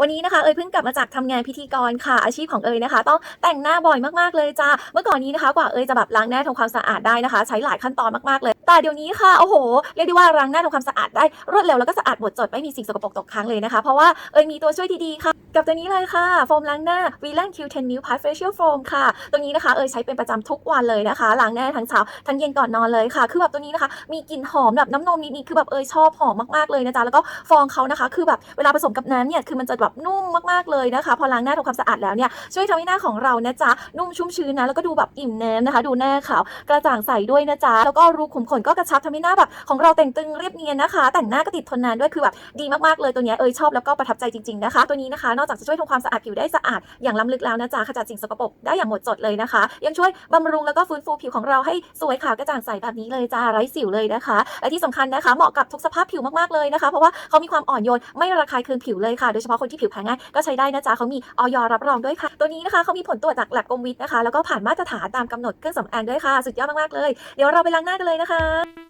วันนี้นะคะเอยเพิ่งกลับมาจากทำงานพิธีกรค่ะอาชีพของเอยนะคะ ต้องแต่งหน้าบ่อยมากๆเลยจ้าเมื่อก่อนนี้นะคะกว่าเอยจะแบบล้างหน้าทำความสะอาดได้นะคะ ใช้หลายขั้นตอนมากๆเลย แต่เดี๋ยวนี้ค่ะโอ้โหเรียกได้ว่าล้างหน้าทำความสะอาดได้รวดเร็วแล้วก็สะอาดหมดจดไม่มีสิ่งสกปรกตกค้างเลยนะคะเพราะว่าเอยมีตัวช่วยดีๆค่ะ กับตัวนี้เลยค่ะโฟมล้างหน้า v l a n Q10 New Part Facial Foam ค่ะตัวนี้นะคะเอยใช้เป็นประจำทุกวันเลยนะคะล้างหน้าทั้งเช้าทั้งเย็นก่อนนอนเลยค่ะ คือแบบตัวนี้นะคะ มีกลิ่นหอมแบบน้ำนมนิดๆคือแบบเอยชอบหอมมากๆเลยนะจ๊ะแล้วก็ฟองเขานะคะ คือแบบเวลาผสมกับน้ำเนี่ยคือมันจะแบบนุ่มมากๆเลยนะคะ พอล้างหน้าทำความสะอาดแล้วเนี่ยช่วยทำให้หน้าของเรานะจ๊ะนุ่มชุ่มชื้นนะแล้วก็ดูแบบอิ่มน้ำนะคะ ดูหน้าขาวกระจ่างใสด้วยนะจ๊ะแล้วก็รูขุมขนก็กระชับทำให้หน้าแบบของเราแต่งตึงเรียบเนียนนะคะ แต่งหน้าก็ติดทนนานด้วยคือแบบดีมากๆเลยตัวเนี้ยเอยชอบแล้วก็ประทับใจจริงๆนะคะ ตัวนี้นะคะ นอกจากจะช่วยทำความสะอาดผิวได้สะอาดอย่างล้ำลึกแล้วนะจ๊ะขจัดสิ่งสกปรกได้อย่างหมดจดเลยนะคะ ยังช่วยบำรุงแล้วก็ฟื้นฟูผิวของเราให้สวยขาวกระจ่างใสแบบนี้เลยจ้าไร้สิวเลยนะคะ และที่สำคัญนะคะ เหมาะกับทุกสภาพผิวมากๆเลยนะคะ เพราะว่าเขามีความอ่อนโยนไม่ระคายเคืองผิวเลยค่ะโดยเฉพาะคนที่ผิวแพ้ง่ายก็ใช้ได้นะจ๊ะเขามีออยรับรองด้วยค่ะ ตัวนี้นะคะเขามีผลตรวจจากแลบกรมวิทย์นะคะ แล้วก็ผ่านมาตรฐานตามกำหนดเครื่องสำอางด้วยค่ะ สุดยอดมากๆเลย เดี๋ยวเราไปล้างหน้ากันเลยนะคะ